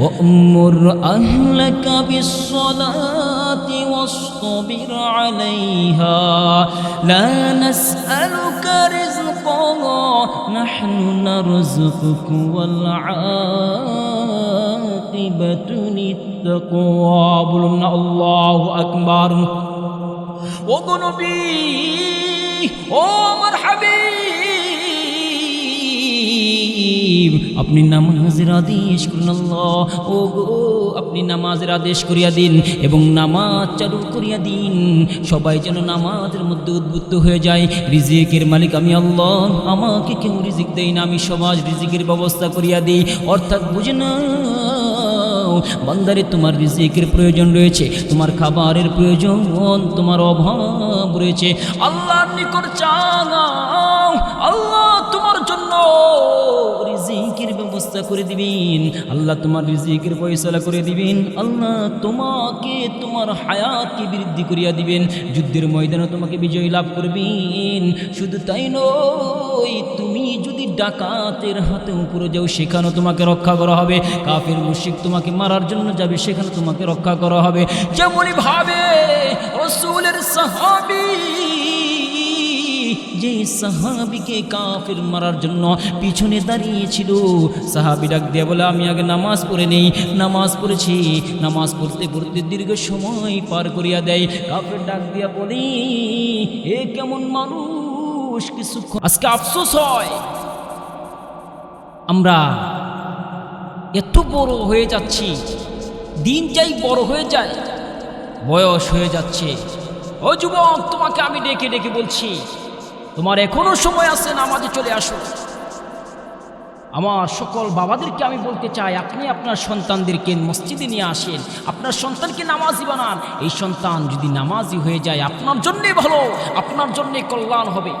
وأمر أهلك بالصلاة واصطبر عليها. لا نسألك رزقا نحن نرزقك والعاقبة للتقوى. بلنا الله أكبر. وقنبي ومرحبي আপনি নামাজের আদেশ করুন আল্লাহ। ও গো আপনি নামাজের আদেশ করিয়া দিন এবং নামাজ চালু করিয়া দিন। সবাই যেন নামাজের মধ্যে উদ্বুদ্ধ হয়ে যায়। রিজিকের মালিক আমি আল্লাহ। আমাকে কেউ রিজিক দেয় না, আমি সমাজ রিজিকের ব্যবস্থা করিয়া দিই। অর্থাৎ বুঝে না বান্দারে তোমার রিজিকের প্রয়োজন রয়েছে, তোমার খাবারের প্রয়োজন, তোমার অভাব রয়েছে। আল্লাহর নিকট জন্য রিজিকের ব্যবস্থা করে দিবেন। আল্লাহ তোমার রিজিকের ফয়সালা করে দিবেন। আল্লাহ তোমাকে তোমার হায়াতকে বৃদ্ধি করিয়া দিবেন। যুদ্ধের ময়দানে তোমাকে বিজয় লাভ করবেন। শুধু তাই নয়, তুমি যদি ডাকাতের হাতে উপরে যাও, সেখানেও তোমাকে রক্ষা করা হবে। কাফের মুশিক তোমাকে মারার জন্য যাবে সেখানে তোমাকে রক্ষা করা হবে। যেমনই ভাবে রসুলের সাহাবি যে সাহাবিকে কাফের মারার জন্য পিছনে দাঁড়িয়েছিল। সাহাবি ডাক দিয়ে বলে, আমি আগে নামাজ পড়ে নেই। নামাজ পড়েছি। নামাজ পড়তে পড়তে দীর্ঘ সময় পার করিয়া দেয়। কাফের ডাক দিয়া বলি, এ কেমন মানুষ কিছু আজকে আফসোস হয়। আমরা এত বড় হয়ে যাচ্ছি, দিন যাই বড় হয়ে যায়, বয়স হয়ে যাচ্ছে। ও যুবক, তোমাকে আমি ডেকে ডেকে বলছি তোমার এখনও সময় আছে নামাজে চলে আসো। আমার সকল বাবাদেরকে আমি বলতে চাই, আপনি আপনার সন্তানদেরকে মসজিদে নিয়ে আসেন, আপনার সন্তানকে নামাজি বানান। এই সন্তান যদি নামাজি হয়ে যায়, আপনার জন্যে ভালো, আপনার জন্যে কল্যাণ হবে।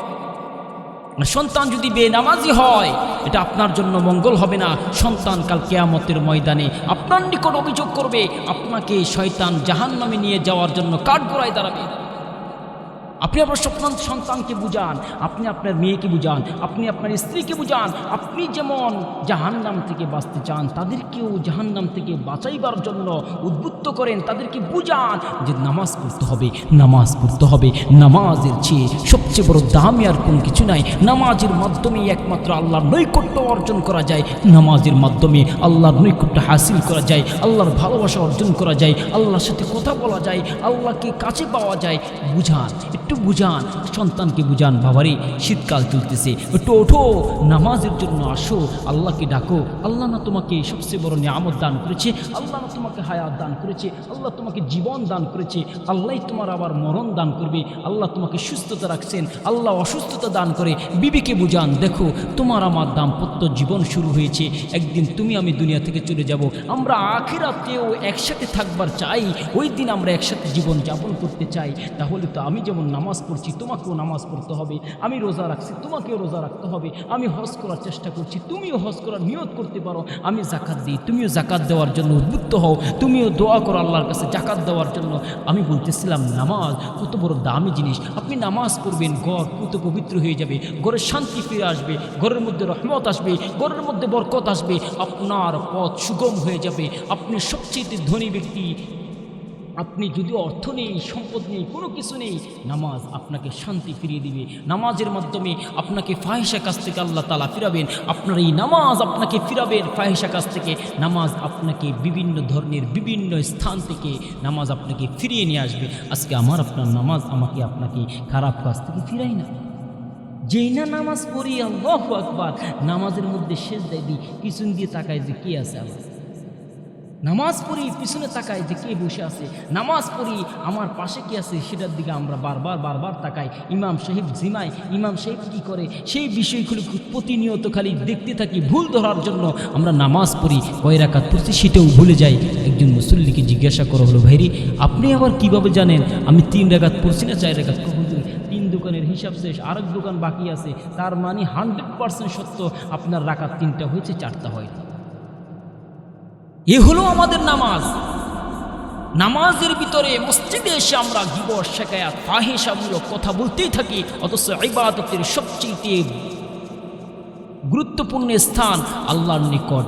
সন্তান যদি বেনামাজি হয়, এটা আপনার জন্য মঙ্গল হবে না। সন্তান কাল কেয়ামতের ময়দানে আপনার নিকট অভিযোগ করবে, আপনাকে শয়তান জাহান নামে নিয়ে যাওয়ার জন্য কাঠ গোড়ায় দাঁড়াবে। আপনি আপনার স্বপ্ন সন্তানকে বুঝান, আপনি আপনার মেয়েকে বুঝান, আপনি আপনার স্ত্রীকে বুঝান, আপনি যেমন জাহান্নাম থেকে বাঁচতে চান, তাদেরকেও জাহান্নাম থেকে বাঁচাইবার জন্য উদ্বুদ্ধ করেন, তাদেরকে বুঝান যে নামাজ পড়তে হবে, নামাজ পড়তে হবে। নামাজের চেয়ে সবচেয়ে বড় দামি আর কোন কিছু নাই। নামাজের মাধ্যমে একমাত্র আল্লাহর নৈকট্য অর্জন করা যায়। নামাজের মাধ্যমে আল্লাহর নৈকট্য হাসিল করা যায়, আল্লাহর ভালোবাসা অর্জন করা যায়, আল্লাহর সাথে কথা বলা যায়, আল্লাহকে কাছে পাওয়া যায়। বুঝান, একটু বুঝান, সন্তানকে বুঝান, বাবারে, শীতকাল চলতেছে। একটু ওঠো, নামাজের জন্য আসো, আল্লাহকে ডাকো। আল্লাহ না তোমাকে সবচেয়ে বড় নিয়ামত দান করেছে, আল্লাহ না তোমাকে হায়াত দান করেছে, আল্লাহ তোমাকে জীবন দান করেছে আল্লাহ তোমার আবার মরণ দান করবে, আল্লাহ তোমাকে সুস্থতা রাখছেন, আল্লাহ অসুস্থতা দান করে, বিবিকে বুঝান, দেখো, তোমার আমার দাম্পত্য জীবন শুরু হয়েছে, একদিন তুমি আমি দুনিয়া থেকে চলে যাব, আমরা আখিরাতেও একসাথে থাকবার চাই, ওই দিন আমরা একসাথে জীবন যাপন করতে চাই, তাহলে তো আমি যেমন নামাজ পড়ছি, তোমাকেও নামাজ পড়তে হবে, আমি রোজা রাখছি, তোমাকেও রোজা রাখতে হবে, আমি হজ করার চেষ্টা করছি, তুমিও হজ করার নিয়ত করতে পারো, আমি জাকাত দিই, তুমিও জাকাত দেওয়ার জন্য উদ্বুদ্ধ হও, তুমিও দোয়া করো আল্লাহর কাছে জাকাত দেওয়ার জন্য। আমি বলতেছিলাম, নামাজ কত বড় দামি জিনিস, আপনি নামাজ পড়বেন ঘর কত পবিত্র হয়ে যাবে ঘরের শান্তি ফিরে আসবে, ঘরের মধ্যে রহমত আসবে, ঘরের মধ্যে বরকত আসবে, আপনার পথ সুগম হয়ে যাবে, আপনি সবচেয়ে ধনী ব্যক্তি আপনি যদি অর্থ নেই, সম্পদ নেই, কোনো কিছু নেই, নামাজ আপনাকে শান্তি ফিরিয়ে দিবে। নামাজের মাধ্যমে আপনাকে ফাহিসা কাছ থেকে আল্লাহ তালা ফিরাবেন। আপনার এই নামাজ আপনাকে ফিরাবেন ফাহিসা কাছ থেকে। নামাজ আপনাকে বিভিন্ন ধরনের, বিভিন্ন স্থান থেকে নামাজ আপনাকে ফিরিয়ে নিয়ে আসবে। আজকে আমার আপনার নামাজ আমাকে আপনাকে খারাপ কাজ থেকে ফিরাই না। যেই না নামাজ পড়ি, আল্লাহ আকবার। নামাজের মধ্যে শেষ দেয় দিই পিছন দিয়ে তাকায় যে কে আছে আল্লাহ নামাজ পড়ি পিছনে তাকাই যে কে বসে আছে? নামাজ পড়ি আমার পাশে কে আছে? সেটার দিকে আমরা বারবার বারবার তাকাই। ইমাম সাহেব জিমাই ইমাম সাহেব কি করে? সেই বিষয়গুলো প্রতিনিয়ত খালি দেখতে থাকি, ভুল ধরার জন্য আমরা নামাজ পড়ি, কয় রাকাত পড়ছি সেটাও ভুলে যাই। একজন মুসল্লিকে জিজ্ঞাসা করা হলো, ভাইরি, আপনি আবার কীভাবে জানেন? আমি তিন রাকাত পড়ছি না চার রাকাত? কখন দোকানের হিসাব শেষ, আরেক দোকান বাকি আছে। তার মানে হান্ড্রেড পার্সেন্ট সত্য, আপনার রাকাত তিনটা হয়েছে, চারটা হয়নি। এ হলো আমাদের নামাজ। নামাজের ভিতরে মসজিদে এসে আমরা গিবর শেখায়াত ফাহেসামূলক কথা বলতেই থাকি, অথচ ইবাদতের সবচেয়ে গুরুত্বপূর্ণ স্থান আল্লাহর নিকট।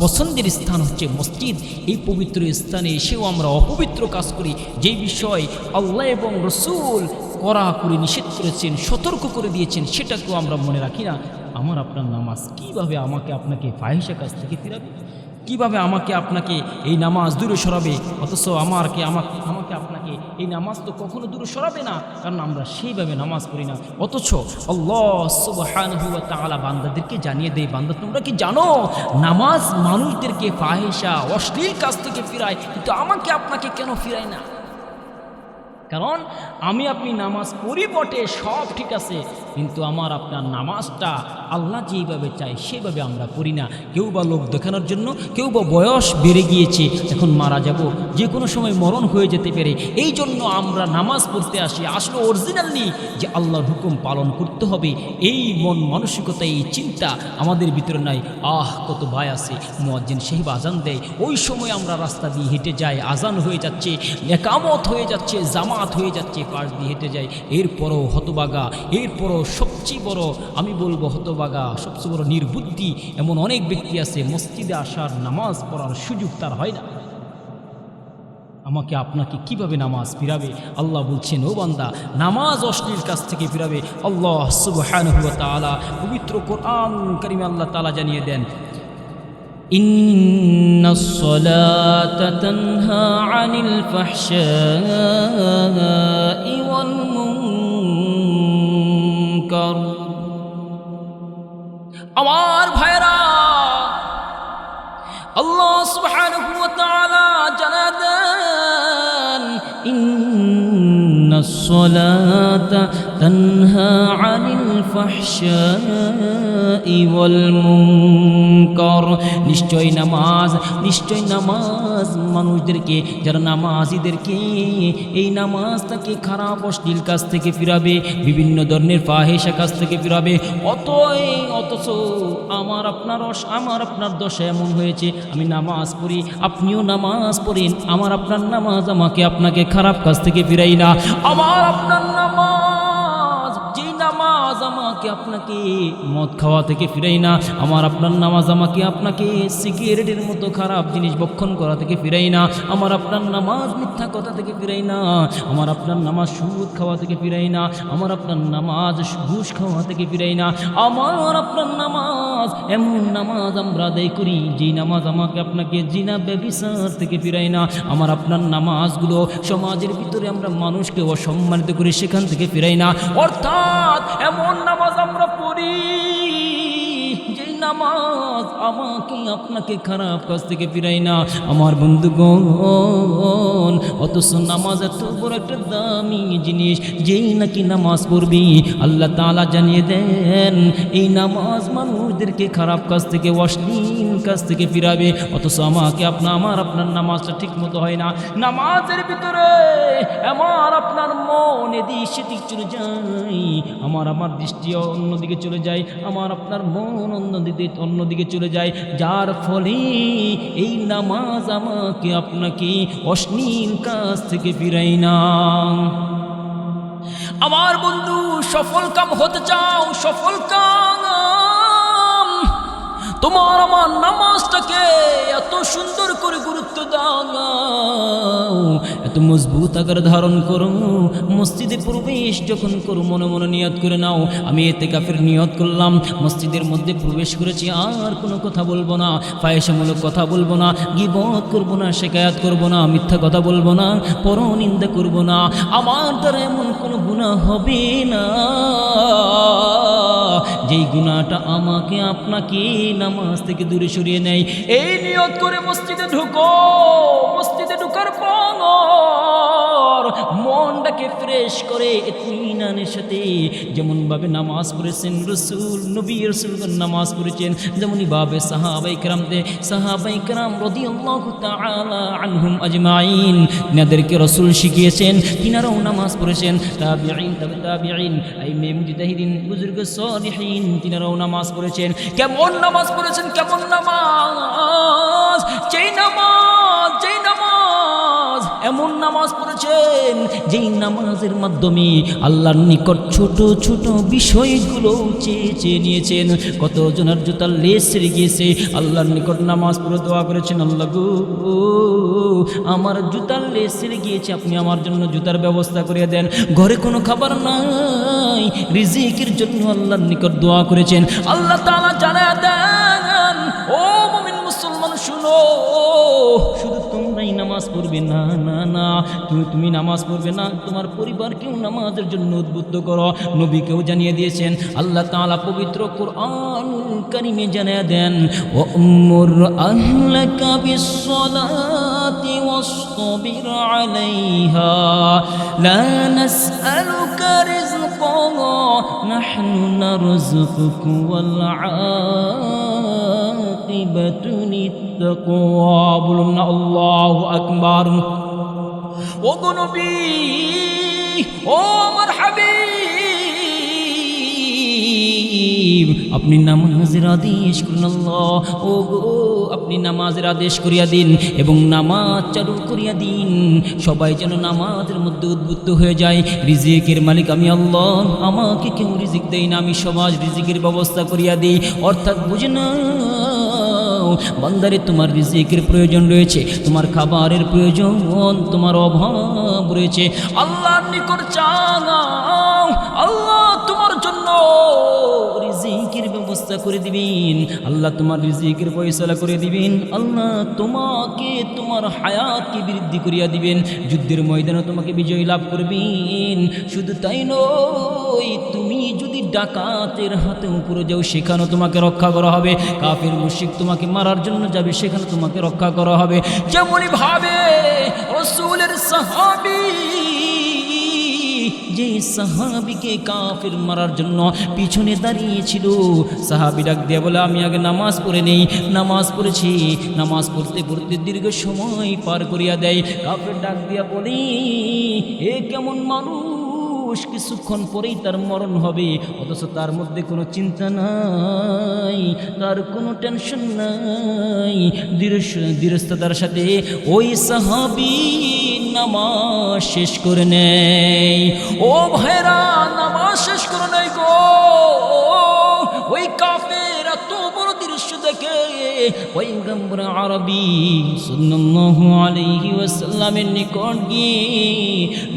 পছন্দের স্থান হচ্ছে মসজিদ। এই পবিত্র স্থানে এসেও আমরা অপবিত্র কাজ করি। যেই বিষয় আল্লাহ এবং রসুল করা, করে, নিষেধ করেছেন, সতর্ক করে দিয়েছেন, সেটাকেও আমরা মনে রাখি না। আমার আপনার নামাজ কীভাবে আমাকে, আপনাকে ফাহিসা কাছ থেকে ফিরাবে? কীভাবে আমাকে আপনাকে এই নামাজ দূরে সরাবে? অথচ আমারকে আমাকে আমাকে আপনাকে এই নামাজ তো কখনো দূরে সরাবে না, কারণ আমরা সেইভাবে নামাজ পড়ি না। অথচ আল্লাহ বান্দাদেরকে জানিয়ে দেয়, বান্দা তোমরা কি জানো? নামাজ মানুষদেরকে ফাহেসা অশ্লীল কাজ থেকে ফিরায়, কিন্তু আমাকে আপনাকে কেন ফিরায় না? কারণ আমি আপনি নামাজ পড়ি বটে, সব ঠিক আছে, কিন্তু আমার আপনার নামাজটা আল্লাহ যেইভাবে চায়, সেভাবে আমরা করি না। কেউ বা লোক দেখানোর জন্য, কেউ বা বয়স বেড়ে গিয়েছে, এখন মারা যাব, যে কোনো সময় মরণ হয়ে যেতে পারে। এই জন্য আমরা নামাজ পড়তে আসি, আসলে অরিজিনালি যে আল্লাহর হুকুম পালন করতে হবে। এই মন মানসিকতা, এই চিন্তা আমাদের ভিতরে নাই। আহ, কত ভয় আছে, মুয়াজ্জিন সাহেব আজান দেয়। ওই সময় আমরা রাস্তা দিয়ে হেঁটে যাই, আজান হয়ে যাচ্ছে, একামত হয়ে যাচ্ছে, জামাত হয়ে যাচ্ছে, পাশ দিয়ে হেঁটে যাই। এরপরও হতবাগা, এরপরও সবচেয়ে বড়, আমি বলব হতবাগা সবচেয়ে বড় নির্বুদ্ধি এমন অনেক ব্যক্তি আছে মসজিদে আসার নামাজ পড়ার সুযোগ তার হয় না আমাকে আপনাকে কিভাবে নামাজ ফিরাবে আল্লাহ বলছেন ও বান্দা নামাজ অশ্লীল কাছ থেকে ফিরাবে আল্লাহ সুবহানাহু ওয়া তাআলা পবিত্র কোরআন কারিমে আল্লাহ তাআলা জানিয়ে দেন إن الصلاة تنهى عن الفحشاء والمنكر আমার ভাইরা আল্লাহ সুবহানাহু ওয়া তাআলা জানা দেন ইন্নাস সালাতা তানহা আনিল ওয়াল মুনকার নিশ্চয় নামাজ নিশ্চয় নামাজ মানুষদেরকে, যারা নামাজিদেরকে এই নামাজটাকে খারাপ অশ্লীল কাজ থেকে ফিরাবে, বিভিন্ন ধরনের ফাহেসা কাজ থেকে ফিরাবে অতই অথচ আমার আপনার আমার আপনার দশা এমন হয়েছে, আমি নামাজ পড়ি, আপনিও নামাজ পড়েন, আমার আপনার নামাজ আমাকে আপনাকে খারাপ কাজ থেকে ফিরাই না। আমার আপনার নামাজ, যেই নামাজ আমাকে আপনাকে মদ খাওয়া থেকে ফিরাই না। আমার আপনার নামাজ আমাকে আপনাকে সিগারেটের মতো খারাপ জিনিস বক্ষণ করা থেকে ফিরাই না। আমার আপনার নামাজ মিথ্যা কথা থেকে ফিরাই না। আমার আপনার নামাজ সুদ খাওয়া থেকে ফিরাই না। আমার আপনার নামাজ ঘুষ খাওয়া থেকে ফিরাই না। আমার আপনার নামাজ এমন নামাজ আমরা আদায় করি, যেই নামাজ আমাকে আপনাকে জিনা, ব্যবিচার থেকে ফিরাই না। আমার আপনার নামাজগুলো সমাজের ভিতরে আমরা মানুষকে অসম্মানিত করি সেখান থেকে ফিরাই না। অর্থাৎ এমন নামাজ আমরা পড়ি। যেই নামাজ আমাকে আপনাকে খারাপ কাজ থেকে ফিরাই না। আমার বন্ধুগণ, অথচ নামাজ এত বড় একটা দামি জিনিস, যেই নাকি নামাজ পড়বি। আল্লাহ তালা জানিয়ে দেন, এই নামাজ মানুষদেরকে খারাপ কাজ থেকে অশ্লীল কাজ থেকে ফিরাবে, অথচ আমাকে আপনার আমার আপনার নামাজটা ঠিক মতো হয় না। নামাজের ভিতরে আমার আপনার মন এদিক সেদিক চলে যায়, আমার আমার দৃষ্টি অন্যদিকে চলে যায়, আমার আপনার মন অন্যদিকে অন্যদিকে চলে যায়। যার ফলে এই নামাজ আমাকে আপনাকে অশ্লীল কাজ থেকে ফিরাই না। আমার বন্ধু, সফল কাম হতে চাও, সফল কাম তোমার আমার নামাজটাকে এত সুন্দর করে গুরুত্ব দাও এত মজবুত আকার ধারণ করো। মসজিদে প্রবেশ যখন করো, মনে মনে নিয়ত করে নাও। আমি এতে কাফের নিয়ত করলাম। মসজিদের মধ্যে প্রবেশ করেছি, আর কোনো কথা বলব না। পায়েসামূলক কথা বলব না। গিবত করব না শেখায়াত করব না। মিথ্যা কথা বলব না। পর নিন্দা করব না। আমার দ্বারা এমন কোনো গুণা হবে না। যেই গুণাটা আমাকে, আপনাকে নামাজ থেকে দূরে সরিয়ে নেয়, এই নিয়ত করে মসজিদে ঢুকো। মসজিদে ঢুকার পর মনটাকে ফ্রেশ করে ইতমিনানের সাথে। যেমনভাবে নামাজ পড়েছেন রসুল, নবী রসুলগণ নামাজ পড়েছেন, যেমনই ভাবে সাহাবাই কেরামতে সাহাবাই কেরাম রদি আনহুম আজমাইন। তিনাদেরকে রসুল শিখিয়েছেন, তিনারাও নামাজ পড়েছেন তিনারাও নামাজ পড়েছেন। কেমন নামাজ পড়েছেন, কেমন নামাজ? যেই নামাজ, যেই এমন নামাজ পড়েছেন, যেই নামাজের মাধ্যমে আল্লাহর নিকট ছোট ছোট বিষয়গুলো চেয়ে নিয়েছেন। কত জনের জুতার লেস ছেড়ে গিয়েছে, আল্লাহর নিকট নামাজ পড়ে দোয়া করেছেন, আল্লাহ গো, আমার জুতার লেস ছেড়ে গিয়েছে, আপনি আমার জন্য জুতার ব্যবস্থা করে দেন। ঘরে কোনো খাবার নাই, রিজিকের জন্য আল্লাহর নিকট দোয়া করেছেন। আল্লাহ তাআলা জানা দেন, ও মুমিন মুসলমান শুনো নামাজ পড়বে? না না না। তুমি তুমি নামাজ পড়বে না। তোমার পরিবারকেও নামাজের জন্য উদ্বুদ্ধ করো। নবীকেও জানিয়ে দিয়েছেন, আল্লাহ তাআলা পবিত্র কোরআন কারিমে জানিয়ে দেন ও উম্মুর আহলাকা রিজকা নাহনু নারযুকুকা ওয়াল আকিবাতু লিত্তাকওয়া বলুন না আল্লাহু আকবার ও গো আপনি নামাজের আদেশ করুন আল্লাহ। ও গো আপনি নামাজের আদেশ করিয়া দিন এবং নামাজ চালু করিয়া দিন। সবাই যেন নামাজের মধ্যে উদ্বুদ্ধ হয়ে যায়। রিজিকের মালিক আমি আল্লাহ। আমাকে কেউ রিজিক দেয় না, আমি সমাজ রিজিকের ব্যবস্থা করিয়া দিই। অর্থাৎ বুঝে না বান্দারে তোমার রিজিকের প্রয়োজন রয়েছে, তোমার খাবারের প্রয়োজন, তোমার অভাব রয়েছে। আল্লাহর নিকট জন্য রিজিকের ব্যবস্থা করে দিবেন। আল্লাহ তোমার রিজিকের ফয়সালা করে দিবেন। আল্লাহ তোমাকে তোমার হায়াতকে বৃদ্ধি করিয়া দিবেন। যুদ্ধের ময়দানে তোমাকে বিজয় লাভ করবেন। শুধু তাই নয়, তুমি যদি ডাকাতের হাতে উপরে যাও, সেখানেও তোমাকে রক্ষা করা হবে। কাফের মুশিক তোমাকে মারার জন্য যাবে সেখানে তোমাকে রক্ষা করা হবে। যেমনই ভাবে রসুলের সাহাবি যে সাহাবিকে কাফের মারার জন্য পিছনে দাঁড়িয়েছিল। সাহাবি ডাক দিয়ে বলে, আমি আগে নামাজ পড়ে নেই, নামাজ পড়েছি। নামাজ পড়তে পড়তে দীর্ঘ সময় পার করিয়া দেয়। কাফের ডাক দিয়া বলি, এ কেমন মানুষ? কিছুক্ষণ পরেই তার মরণ হবে। অথচ তার মধ্যে কোনো চিন্তা নাই, তার কোনো টেনশন নাই। দৃঢ় দৃঢ়তার সাথে ওই সাহাবি নামাজ শেষ করে নেই। ও ভাইরা, নামাজ শেষ করে নেই গো। ওই কাফের এত বড় দৃশ্য দেখে পয়গম্বর আরবি সাল্লাল্লাহু আলাইহি ওয়াসাল্লামের নিকট গিয়ে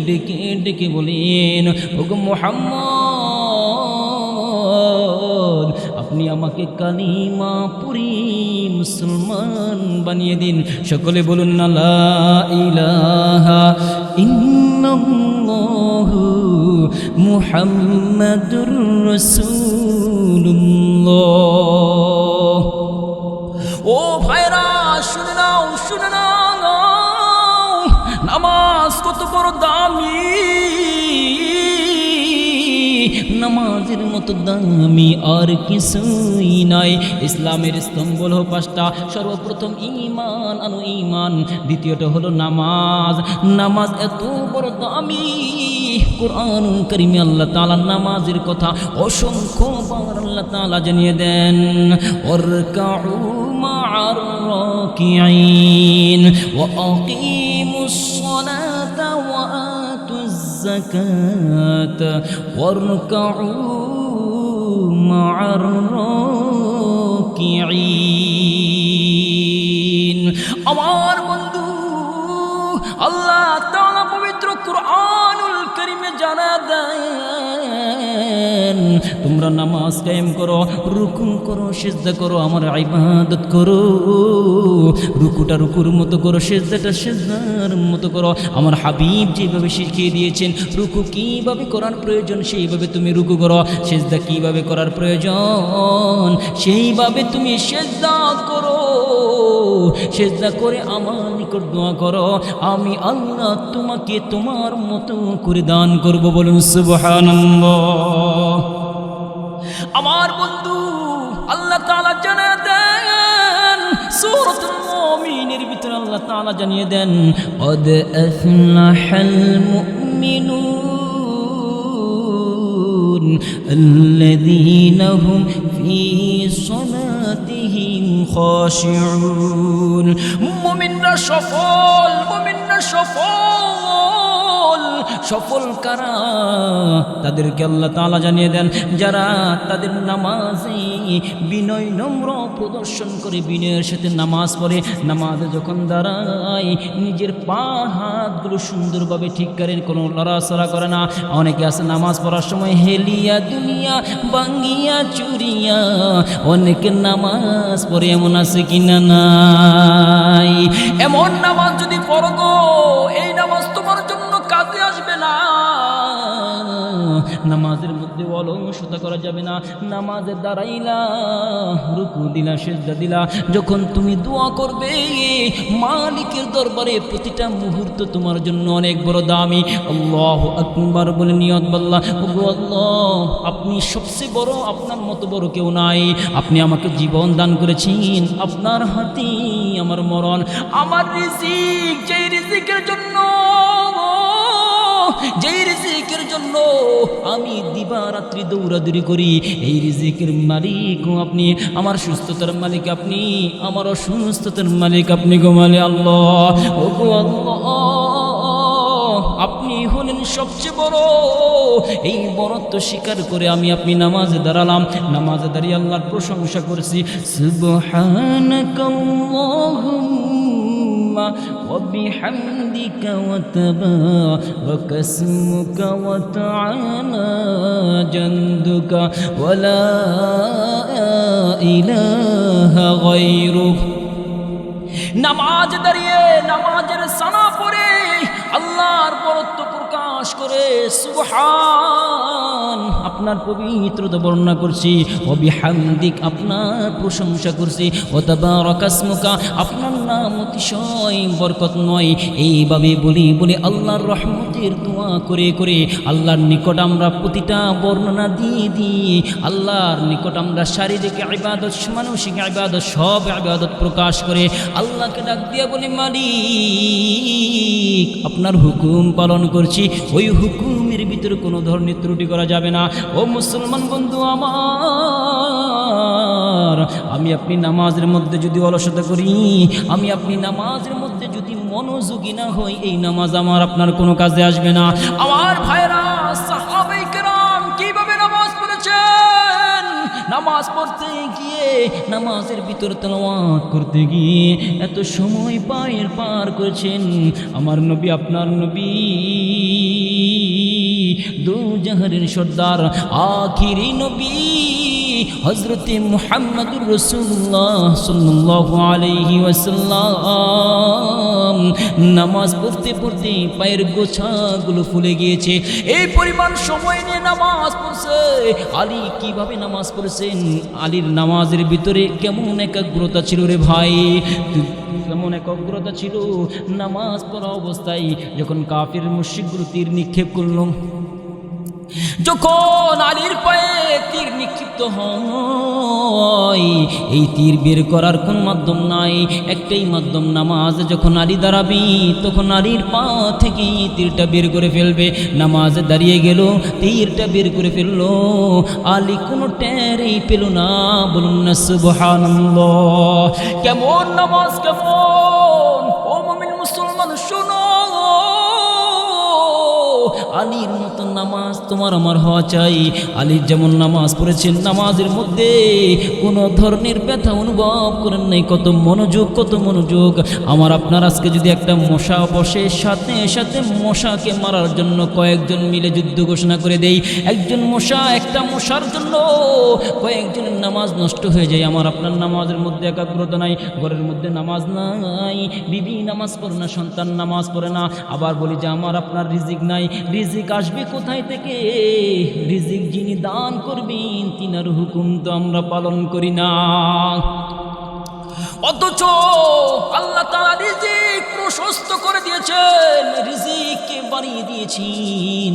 ডেকে ডেকে বলেন, ওগো মুহাম্মদ আপনি আমাকে কালিমা পুরি মুসলমান বানিয়ে দিন। সকলে বলুন ইলাহা ও ভাইরা, শুনে নাও শুনে নাও। নামাজ কত বড় দামি। নামাজের মতো দামি আর কিছুই নাই। ইসলামের স্তম্ভ হলো পাঁচটা, সর্বপ্রথম ইমান আনো ইমান দ্বিতীয়টা হলো নামাজ। নামাজ এত বড় দামি কোরআন করিমে আল্লাহ তাআলা নামাজের কথা অসংখ্য বার আল্লাহ তাআলা জানিয়ে দেন ওরকাউ মা'আর রাকিঈন ওয়া আকিমুস যাকাতা ওয়ারকাউ মা'আর রাকিঈন আমার বন্ধু আল্লাহ তাআলা পবিত্র কুরআনুল কারীমে জানা তোমরা নামাজ কায়েম করো, রুকু করো, সিজদা করো, আমার ইবাদত করো। রুকুটা রুকুর মতো করো, সিজদাটা সিজদার মতো করো। আমার হাবিব যেভাবে শিখিয়ে দিয়েছেন, রুকু কীভাবে করার প্রয়োজন, সেইভাবে তুমি রুকু করো। সেজদা কীভাবে করার প্রয়োজন, সেইভাবে তুমি সিজদা করো। সেজদা করে আমার নিকট দোয়া করো, আমি আল্লাহ তোমাকে তোমার মতো করে দান করব বলুন, সুবহানাল্লাহ। আমার বন্ধু আল্লাহ তালা জানা দেন সুরত মমিনের ভিতরে আল্লাহ তালা জানিয়ে দেন অদ আফলাহাল মুমিনুন আল্লাযীনা হুম ফি সালাতিহিম খাশিউন। মুমিনরা সফল মুমিনরা সফল। সফল সফল কারা? তাদেরকে আল্লাহ তালা জানিয়ে দেন, যারা তাদের নামাজে বিনয় নম্র প্রদর্শন করে বিনয়ের সাথে নামাজ পড়ে, নামাজে যখন দাঁড়ায়, নিজের পা, হাতগুলো সুন্দরভাবে ঠিক করেন কোনো লড়াচড়া করে না। অনেকে আছে নামাজ পড়ার সময় হেলিয়া দুনিয়া বাঙ্গিয়া চুরিয়া, অনেকে নামাজ পড়ে, এমন আছে কিনা নাই? এমন নামাজ যদি পড়ো এই নামাজের মধ্যে অলংসতা করা যাবে না। নামাজের দাঁড়াইলা, রুকু দিলা, সেজদা দিলা। যখন তুমি দোয়া করবে, মালিকের দরবারে প্রতিটা মুহূর্ত তোমার জন্য অনেক বড় দামি। আল্লাহ আকবার বলে নিয়ত বল্লা, ওগো আল্লাহ, আপনি সবচেয়ে বড়, আপনার মতো বড় কেউ নাই। আপনি আমাকে জীবন দান করেছেন। আপনার হাতেই আমার মরণ। আমার রিজিক, যেই রিজিকের জন্য যেই রিজিকের জন্য আমি দিবারাত্রি দৌড়াদৌড়ি করি, এই রিজিকের মালিক আপনি, আমার সুস্থতার মালিক আপনি, আমার অসুস্থতার মালিক আপনি গোমালে আল্লাহ। ও গো আল্লাহ, আপনি হলেন সবচেয়ে বড়। এই বরত্ব স্বীকার করে আমি আপনি নামাজে দাঁড়ালাম। নামাজে দাঁড়িয়ে আল্লাহর প্রশংসা করেছি। সুবহানাকাল্লাহুম্মা وبحمدك وتبارك اسمك وتعالى جندك ولا إله غيرك নামাজ দাঁড়িয়ে নামাজের সানা পড়ে আল্লাহর বরত্ব প্রকাশ করে, সুবহান, আপনার পবিত্রতা বর্ণনা করছি। অবিহামদিক আপনার প্রশংসা করছি। ও তাবারাকাসমুকা আপনার নাম অতিশয় বরকত নয়। এইভাবে বলি বলি আল্লাহর রহমতের দোয়া করে করে আল্লাহর নিকট আমরা প্রতিটা বর্ণনা দিয়ে দিই আল্লাহর নিকট আমরা শারীরিক ইবাদত, মানসিক ইবাদত, সব ইবাদত প্রকাশ করে আল্লাহকে ডাক দিয়া বলি, মালিক, আপনার হুকুম পালন করছি। ওই হুকুমের ভিতরে কোনো ধরনের ত্রুটি করা যাবে না। ও মুসলমান বন্ধু আমার, আমি আপনি নামাজের মধ্যে যদি অলসতা করি, আমি আপনি নামাজের মধ্যে যদি মনোযোগী না হই, এই নামাজ আমার আপনার কোনো কাজে আসবে না। আমার ভাইরা নামাজের ভিতর তেলাওয়াত করতে গিয়ে এত সময় পায়ের পার করেছেন। আমার নবী, আপনার নবী। দু জাহারের সর্দার, আখিরি নবী। হজরতে মুহাম্মদুর রসুল্লাহ সাল্লাহ আলহি ওয়াসাল্লাম। নামাজ পড়তে পড়তে পায়ের গোছাগুলো ফুলে গিয়েছে। এই পরিমাণ সময় নিয়ে নামাজ পড়ছে। আলী কীভাবে নামাজ পড়ছেন? আলীর নামাজের ভিতরে কেমন একাগ্রতা ছিল রে ভাই? কেমন একাগ্রতা ছিল? নামাজ পড়া অবস্থায় যখন কাফির মুশিকগুলো তীর নিক্ষেপ করল যখন আলীর পায়ে তীর নিক্ষিপ্ত হয়, এই তীর বের করার কোন মাধ্যম নাই। একটাই মাধ্যম নামাজ, যখন আলী দাঁড়াবি, তখন আলীর পা থেকে তীরটা বের করে ফেলবে। নামাজ দাঁড়িয়ে গেল, তীরটা বের করে ফেলল। আলী কোনো টেরেই পেল না, বলুন না, সুবহানাল্লাহ। কেমন নামাজ, কেমন? মুসলমান, শোনো। আলীর নামাজ তোমার আমার হওয়া চাই। আলীর যেমন নামাজ পড়েছেন নামাজের মধ্যে, কোনো ধরনের ব্যথা অনুভব করেন নাই। কত মনোযোগ কত মনোযোগ। আমার আপনার আজকে যদি একটা মশা বসে, সাথে সাথে মশাকে মারার জন্য কয়েকজন মিলে যুদ্ধ ঘোষণা করে দেই। একজন মশা একটা মশার জন্য কয়েকজনের নামাজ নষ্ট হয়ে যায়। আমার আপনার নামাজের মধ্যে একাগ্রতা নাই, ঘরের মধ্যে নামাজ নাই। বিবি নামাজ পড়ে না, সন্তান নামাজ পড়ে না। আবার বলি যে, আমার আপনার রিজিক নাই। রিজিক আসবে কোথায় থেকে রিজিক যিনি দান করবেন, তিনার হুকুম তো আমরা পালন করি না। অথচ আল্লাহ তারা রিজিক প্রশস্ত করে দিয়েছেন, রিজিককে বাড়িয়ে দিয়েছেন।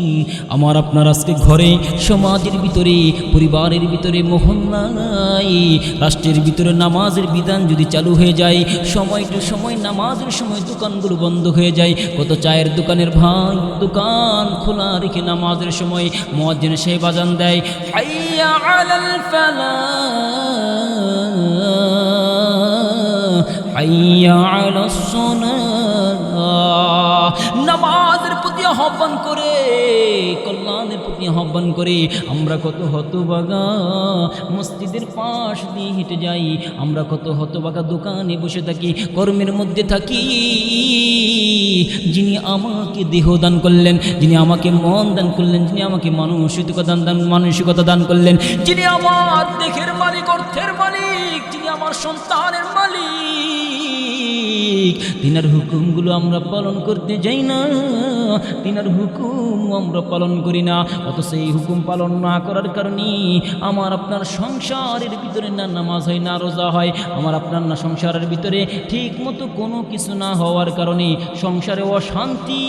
আমার আপনার আজকে ঘরে সমাজের ভিতরে, পরিবারের ভিতরে মহল্লায় রাষ্ট্রের ভিতরে নামাজের বিধান যদি চালু হয়ে যায়, সময় টু সময়, নামাজের সময় দোকানগুলো বন্ধ হয়ে যায়। কত চায়ের দোকানের ভাই দোকান খোলা রেখে নামাজের সময় মহাজন সে বাজান দেয়, হাইয়া আলাল আলাস সালাহ নামাজের প্রতি আহ্বান করে, কল্যাণের প্রতি আহ্বান করে, আমরা কত হতবাগা। মসজিদের পাশ দিয়ে হেঁটে যাই, আমরা কত হতবাগা দোকানে বসে থাকি, কর্মের মধ্যে থাকি। যিনি আমাকে দেহ দান করলেন, যিনি আমাকে মন দান করলেন, যিনি আমাকে মানসিকতা দান দান, মানসিকতা দান করলেন, যিনি আমার দেহের মালিক, অর্থের মালিক, যিনি আমার সন্তানের মালিক তিনার হুকুমগুলো আমরা পালন করতে যাই না, তিনার হুকুম আমরা পালন করি না অত সেই হুকুম পালন না করার কারণে আমার আপনার সংসারের ভিতরে না নামাজ হয়, না রোজা হয়, আমার আপনার না সংসারের ভিতরে ঠিক মতো কোনো কিছু না হওয়ার কারণে সংসারে অশান্তি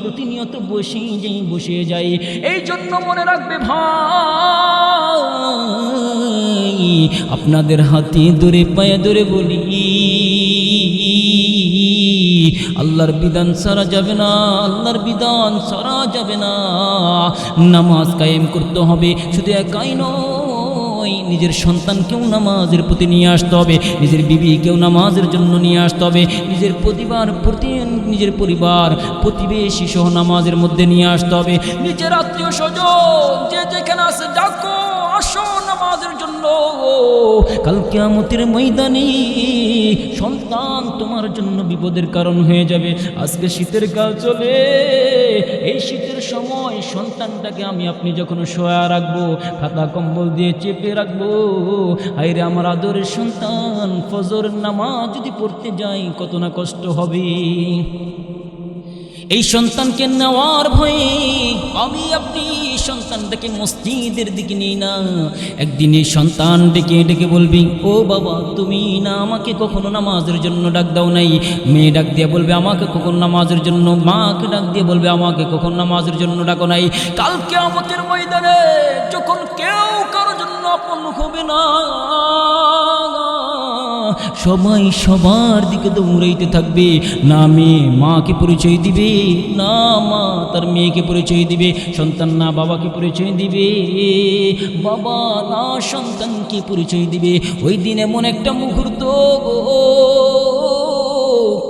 প্রতিনিয়ত বসে যাই বসে যাই এই জন্য মনে রাখবে ভাই, আপনাদের হাতে ধরে পায়ে ধরে বলি আল্লাহর বিধান সারা যাবে না, আল্লাহর বিধান সারা যাবে না। নামাজ কায়েম করতে হবে, শুধু একাই নয়, নিজের সন্তানকেও নামাজের প্রতি নিয়ে আসতে হবে, নিজের বিবিকেও নামাজের জন্য নিয়ে আসতে হবে, নিজের পরিবার প্রতি, নিজের পরিবার প্রতিবেশী সহ নামাজের মধ্যে নিয়ে আসতে হবে, নিজের আত্মীয় স্বজন, যে যেখানে আছে, ডাকো, আসো। নামাজের জন্য। কাল কিয়ামতের ময়দানে সন্তান তোমার জন্য বিপদের কারণ হয়ে যাবে। আজকে শীতের কাল চলে, এই শীতের সময় সন্তানটাকে আমি আপনি যখন শোয়া রাখব, খাতা কম্বল দিয়ে চেপে রাখব হাইরে আমার আদরের সন্তান ফজর নামাজ যদি পড়তে যাই, কত না কষ্ট হবে। এই সন্তানকে নেওয়ার ভয়ে আমি আপনি সন্তানটাকে মসজিদের দিকে নিই না। একদিন এই সন্তান ডেকে ডেকে বলবি, ও বাবা, তুমি না আমাকে কখনো নামাজের জন্য ডাক দাও নাই? মেয়ে ডাক দিয়ে বলবে, আমাকে কখন নামাজের জন্য মাকে ডাক দিয়ে বলবে, আমাকে কখন নামাজের জন্য ডাকো নাই। কালকে আমাদের ময়দানে যখন কেউ কারোর জন্য আপন হবে না সবাই সবার দিকে দৌড়াইতে থাকবে। না মেয়ে মাকে পরিচয় দিবে, না মা তার মেয়েকে পরিচয় দিবে, সন্তান না বাবাকে পরিচয় দিবে, বাবা না সন্তানকে পরিচয় দিবে। ওই দিন এমন একটা মুহূর্ত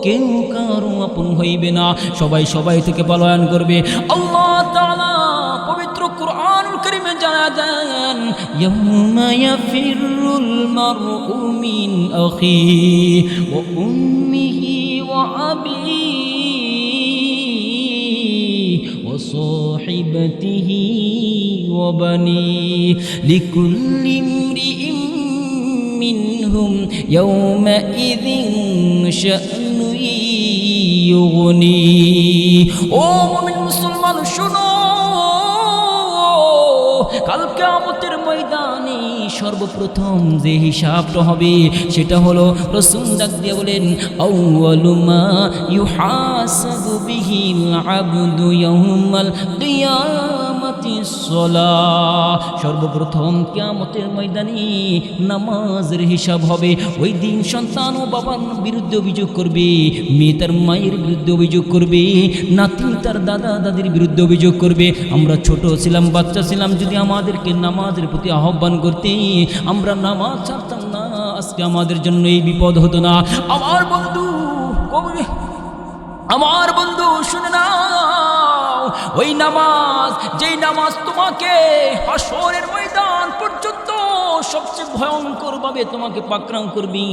কেউ কারও আপন হইবে না। সবাই সবাই থেকে পলায়ন করবে। পবিত্র কোরআন করিমে জানা দেন, ইয়াউমা মারউ মিন আখি ওয়া উম্মিহি ওয়া আবি وصاحبته وبنيه لكل امرئ منهم يومئذ شأن يغنيه ও মুমিন মুসলমান শুনো কালকে আমতের ময়দানে সর্বপ্রথম যে হিসাবটা হবে সেটা হলো রসুন ডাক দিয়ে বলেন আউয়ালুমা ইউহাসাবু বিহিল আবদু ইয়াউমাল সলাহ সর্বপ্রথম কিয়ামতের ময়দানে নামাজের হিসাব হবে। ওই দিন সন্তান ও বাবার বিরুদ্ধে অভিযোগ করবে, মেয়ে তার মায়ের বিরুদ্ধে অভিযোগ করবে, নাতি তার দাদা দাদির বিরুদ্ধে অভিযোগ করবে। আমরা ছোট ছিলাম, বাচ্চা ছিলাম, যদি আমাদেরকে নামাজের প্রতি আহ্বান করতে, আমরা নামাজ ছাড়তাম না, আজকে আমাদের জন্য এই বিপদ হতো না। আমার বন্ধু আমার বন্ধু, শুনে নাও। ওই নামাজ যেই নামাজ তোমাকে হাসরের ময়দান সবচেয়ে ভয়ঙ্কর ভাবে তোমাকে পাকরাম করবি।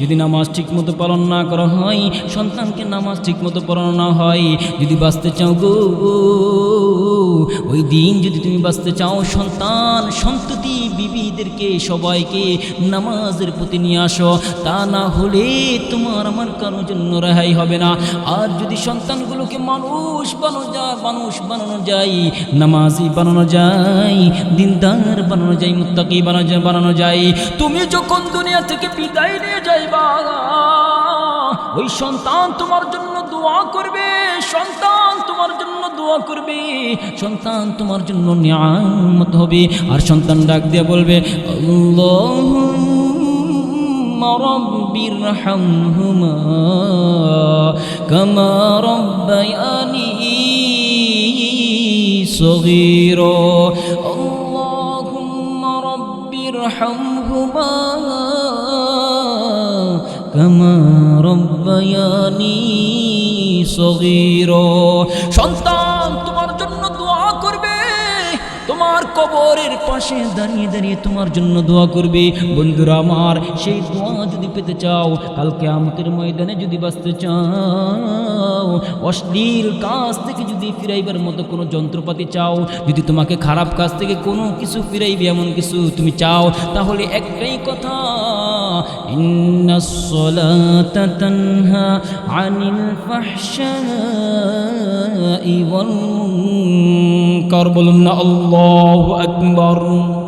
যদি নামাজ ঠিক মতো পালন না করা হয়, সন্তানকে নামাজ ঠিক মতো পড়ানো না হয়, যদি বাঁচতে চাও গো, ওই দিন যদি তুমি বাঁচতে চাও, সন্তান, সন্ততি, বিবিদেরকে, সবাইকে নামাজের প্রতি নিয়ে আসো। তা না হলে তোমার আমার কারোর জন্য রেহাই হবে না। আর যদি সন্তানগুলোকে মানুষ বানানো যায় মানুষ বানানো যায়, নামাজি বানানো যায়, দিনদার বানানো যায়, মুত্তাকি বানানো যায় বানানো যায়। তুমি যখন দুনিয়া থেকে বিদায় নিয়ে যাইবা, ওই সন্তান তোমার জন্য দোয়া করবে, সন্তান তোমার জন্য দোয়া করবে, সন্তান তোমার জন্য নিয়ামত হবে। আর সন্তান ডাক দিয়ে বলবে কমারি হামহুমা رب ارحمهما كما ربياني صغيرا সন্তান কবরের পাশে দাঁড়িয়ে দাঁড়িয়ে তোমার জন্য দোয়া করবে। বন্ধুরা আমার, সেই দোয়া যদি পেতে চাও কালকে আমাদের ময়দানে যদি বাঁচতে চাও, অশ্লীল কাজ থেকে যদি ফিরাইবার মতো কোনো যন্ত্রপাতি চাও, যদি তোমাকে খারাপ কাজ থেকে কোনো কিছু ফিরাইবে এমন কিছু তুমি চাও, তাহলে একটাই কথা ইন্নাস-সালাতা তানহা আনিল ফাহশাই ওয়াল মুনকার। বলুন না আল্লাহু আকবার